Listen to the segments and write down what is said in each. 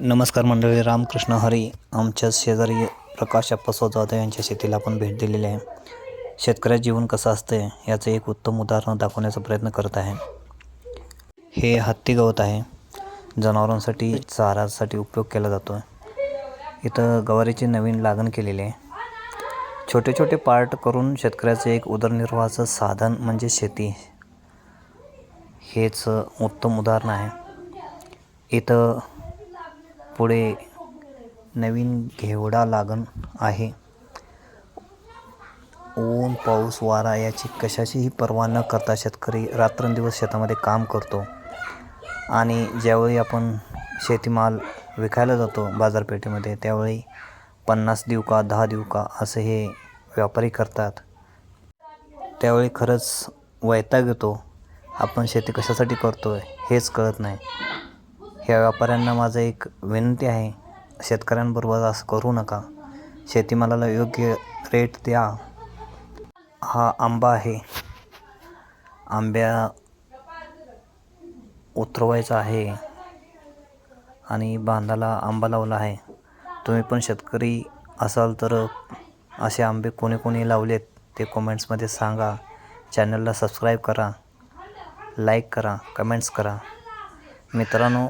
नमस्कार मंडळी रामकृष्ण हरी आमच्या शेजारी प्रकाश अप्पा जाधव यांच्या शेतीला आपण भेट दिलेली आहे. शेतकऱ्याचं जीवन कसं असते याचं एक उत्तम उदाहरण दाखवण्याचा प्रयत्न करत आहे. हे हत्ती गवत आहे. जनावरांसाठी चारासाठी उपयोग केला जातो इथं गवारीची नवीन लागण केलेली आहे. छोटे छोटे पार्ट करून शेतकऱ्याचं एक उदरनिर्वाहाचं साधन म्हणजे शेती. हेच उत्तम उदाहरण आहे. इथं पुढे नवीन घेवडा लागण आहे. ऊन पाऊस वारा याची कशाचीही पर्वा न करता शेतकरी रात्रंदिवस शेतामध्ये काम करतो. आणि ज्यावेळी आपण शेतीमाल विकायला जातो बाजारपेठेमध्ये त्यावेळी पन्नास देऊ का दहा देऊ का असं हे व्यापारी करतात. त्यावेळी खरंच वैताग येतो आपण शेती कशासाठी करतो आहे हेच कळत नाही. ह्या व्यापाऱ्यांना माझं एक विनंती आहे शेतकऱ्यांबरोबर असं करू नका. शेतीमालाला योग्य रेट द्या. हा आंबा आहे. आंब्या उतरवायचा आहे आणि बांधाला आंबा लावला आहे. तुम्ही पण शेतकरी असाल तर असे आंबे कोणी कोणी लावलेत ते कमेंट्समध्ये सांगा. चॅनलला सबस्क्राईब करा लाईक करा कमेंट्स करा. मित्रांनो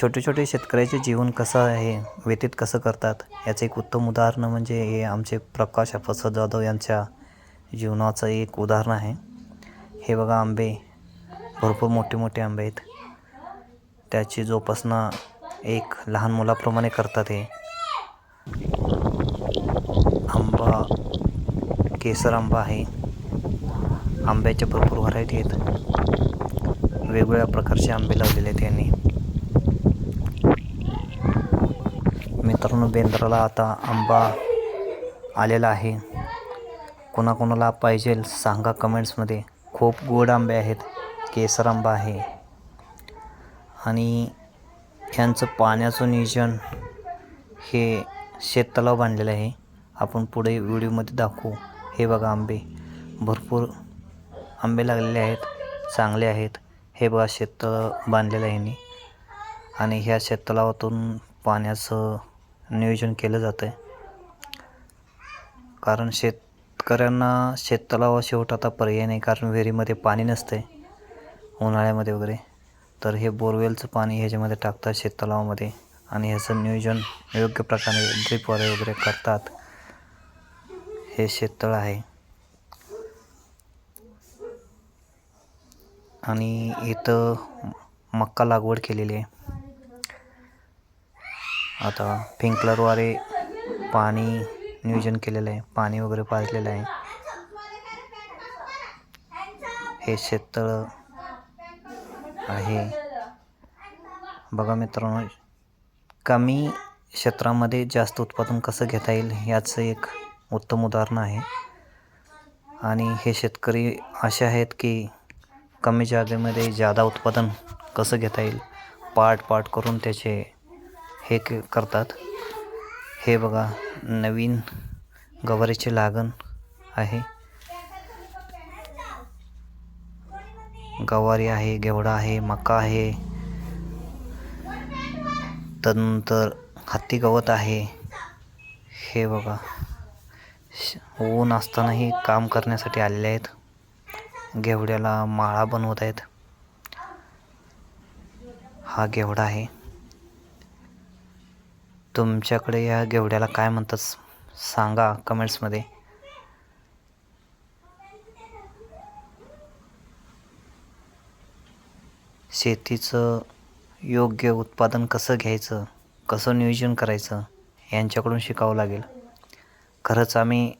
छोटे छोटे शेतकऱ्याचे जीवन कसं आहे व्यतीत कसं करतात याचं एक उत्तम उदाहरण म्हणजे हे आमचे प्रकाश प्रसाद जाधव यांच्या जीवनाचं एक उदाहरण आहे. हे बघा आंबे भरपूर मोठे मोठे आंबे आहेत. त्याची जोपासना एक लहान मुलाप्रमाणे करतात हे. आंबा केसर आंबा आहे. आंब्याच्या भरपूर व्हरायटी आहेत. वेगवेगळ्या प्रकारचे आंबे लावलेले आहेत यांनी मित्रांनो बेंद्राला आता आंबा आलेला आहे. कोणाकोणाला पाहिजे सांगा कमेंट्समध्ये. खूप गोड आंबे आहेत. केसर आंबा आहे. आणि ह्यांचं पाण्याचं नियोजन हे शेततलाव बांधलेलं आहे. आपण पुढे व्हिडिओमध्ये दाखवू. हे बघा आंबे. भरपूर आंबे लागलेले आहेत. चांगले आहेत. हे बघा शेततळ बांधलेलं आहे आणि ह्या शेततलावातून पाण्याचं नियोजन केलं जातं आहे कारण शेतकऱ्यांना शेततलावा शेवट आता पर्याय नाही कारण विहिरीमध्ये पाणी नसतं आहे उन्हाळ्यामध्ये वगैरे. तर हे बोरवेलचं पाणी ह्याच्यामध्ये टाकतात शेततलावामध्ये आणि ह्याचं नियोजन योग्य प्रकारे ड्रीपवारे वगैरे करतात. हे शेततळ आहे. आणि इथं मक्का लागवड केलेली आहे. आता फिंकलरद्वारे पाणी नियोजन केलेलं आहे. पाणी वगैरे पाजलेलं आहे. हे शेततळ आहे. बघा मित्रांनो कमी क्षेत्रामध्ये जास्त उत्पादन कसं घेता येईल याचं एक उत्तम उदाहरण आहे. आणि हे शेतकरी असे आहेत की कमी जागेमध्ये जादा उत्पादन कसं घेता येईल पार्ट पार्ट करून त्याचे हे क करतात. हे बघा नवीन गवारीची लागण आहे. गवारी आहे घेवडा आहे मका आहे. त्यानंतर हत्ती गवत आहे. हे बघा ऊन असतानाही काम करण्यासाठी आलेले आहेत. घेवड्याला माळा बनवत आहेत. हा घेवडा आहे. तुमच्याकडे या घेवड्याला काय म्हणतात सांगा कमेंट्समध्ये. शेतीचं योग्य उत्पादन कसं घ्यायचं कसं नियोजन करायचं यांच्याकडून शिकावं लागेल. खरंच आम्ही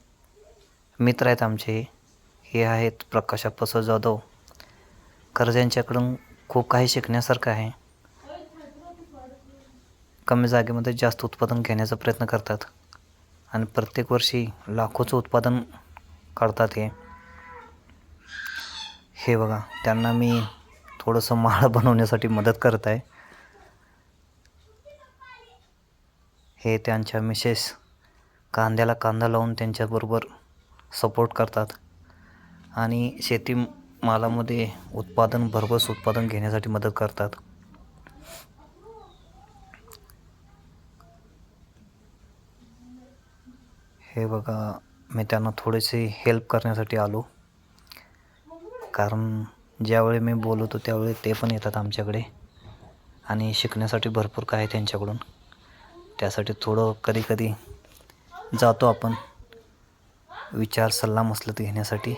मित्र आहेत आमचे. हे आहेत प्रकाश प्रसाद जाधव. खरंच यांच्याकडून खूप काही शिकण्यासारखं आहे. कमी जागेमध्ये जास्त उत्पादन घेण्याचा प्रयत्न करतात. आणि प्रत्येक वर्षी लाखोचं उत्पादन काढतात हे. हे बघा त्यांना मी थोडंसं माळ बनवण्यासाठी मदत करत आहे. हे त्यांच्या मिसेस कांद्याला कांदा लावून त्यांच्याबरोबर सपोर्ट करतात. आणि शेती मालामध्ये उत्पादन भरघोस उत्पादन घेण्यासाठी मदत करतात. हे बघा मी त्यांना थोडीशी हेल्प करण्यासाठी आलो. कारण ज्यावेळी मी बोलवतो त्यावेळी ते पण येतात आमच्याकडे. आणि शिकण्यासाठी भरपूर काय आहे त्यांच्याकडून. त्यासाठी थोडं कधी कधी जातो आपण. विचार सल्ला मसलत घेण्यासाठी.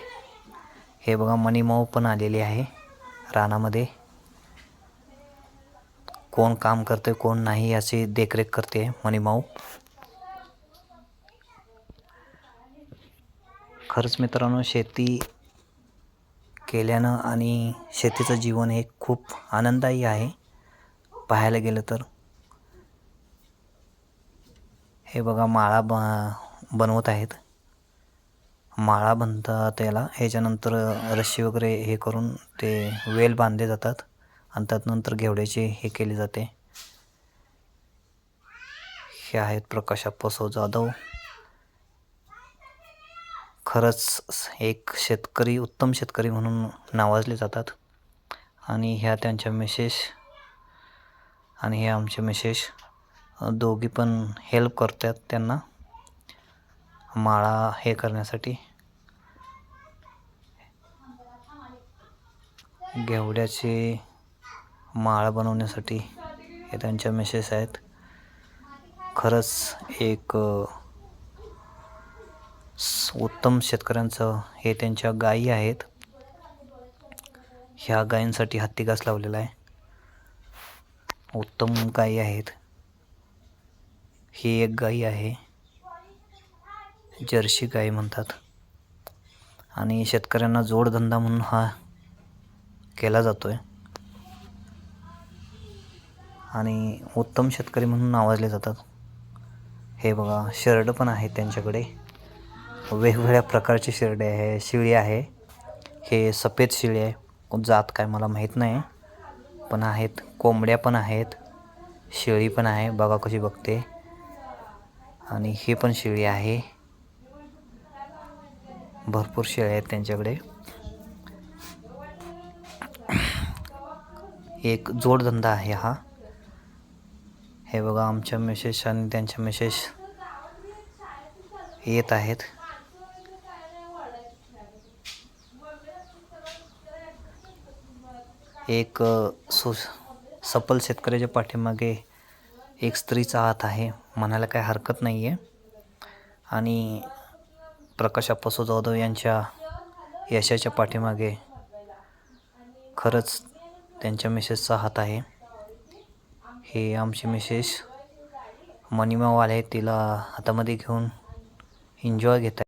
हे बघा मणिमाऊ पण आलेली आहे रानामध्ये. कोण काम करते कोण नाही याची देखरेख करते मणिमाऊ. खरंच मित्रांनो शेती केल्यानं आणि शेतीचं जीवन हे खूप आनंददायी आहे. पाहायला गेलं तर. हे बघा माळा ब बनवत आहेत. माळा बनतात त्याला. ह्याच्यानंतर रस्सी वगैरे हे करून ते वेल बांधले जातात आणि त्यात नंतर घेवड्याचे हे केले जाते. हे आहेत प्रकाश अप्पासो जाधव. खरंच एक शेतकरी उत्तम शेतकरी म्हणून नावाजले जातात. आणि ह्या त्यांच्या मिसेस आणि हे आमचे मिसेस दोघी पण हेल्प करतात त्यांना माळा हे करण्यासाठी. घेवड्याचे माळा बनवण्यासाठी हे त्यांच्या मिसेस आहेत. खरंच एक उत्तम शेतकऱ्यांचं हे त्यांच्या गायी आहेत. ह्या गायींसाठी हत्तीघास लावलेला आहे. उत्तम गायी आहेत. ही एक गाई आहे. जर्सी गाई म्हणतात. आणि शेतकऱ्यांना जोडधंदा म्हणून हा केला जातो आहे आणि उत्तम शेतकरी म्हणून नावाजले जातात. हे बघा शर्ट पण आहेत त्यांच्याकडे. वेगवेगळ्या प्रकारची शिर्डी आहे शिळी आहे. हे सफेद शिळी आहे. जात काय मला माहीत नाही. पण आहेत. कोंबड्या पण आहेत. शेळी पण आहे. बघा कशी बघते. आणि हे पण शेळी आहे. भरपूर शेळ्या आहेत त्यांच्याकडे. एक जोडधंदा आहे हा. हे बघा आमच्या मेसेज आणि त्यांच्या मेसेस येत आहेत. एक सु सफल शेतकऱ्याच्या पाठीमागे एक स्त्रीचा हात आहे. म्हणायला काही हरकत नाही आहे आणि प्रकाश अप्पासो जाधव यांच्या यशाच्या पाठीमागे खरंच त्यांच्या मिसेसचा हात आहे. हे आमची मिसेस आहे तिला हातामध्ये घेऊन एन्जॉय घेत आहे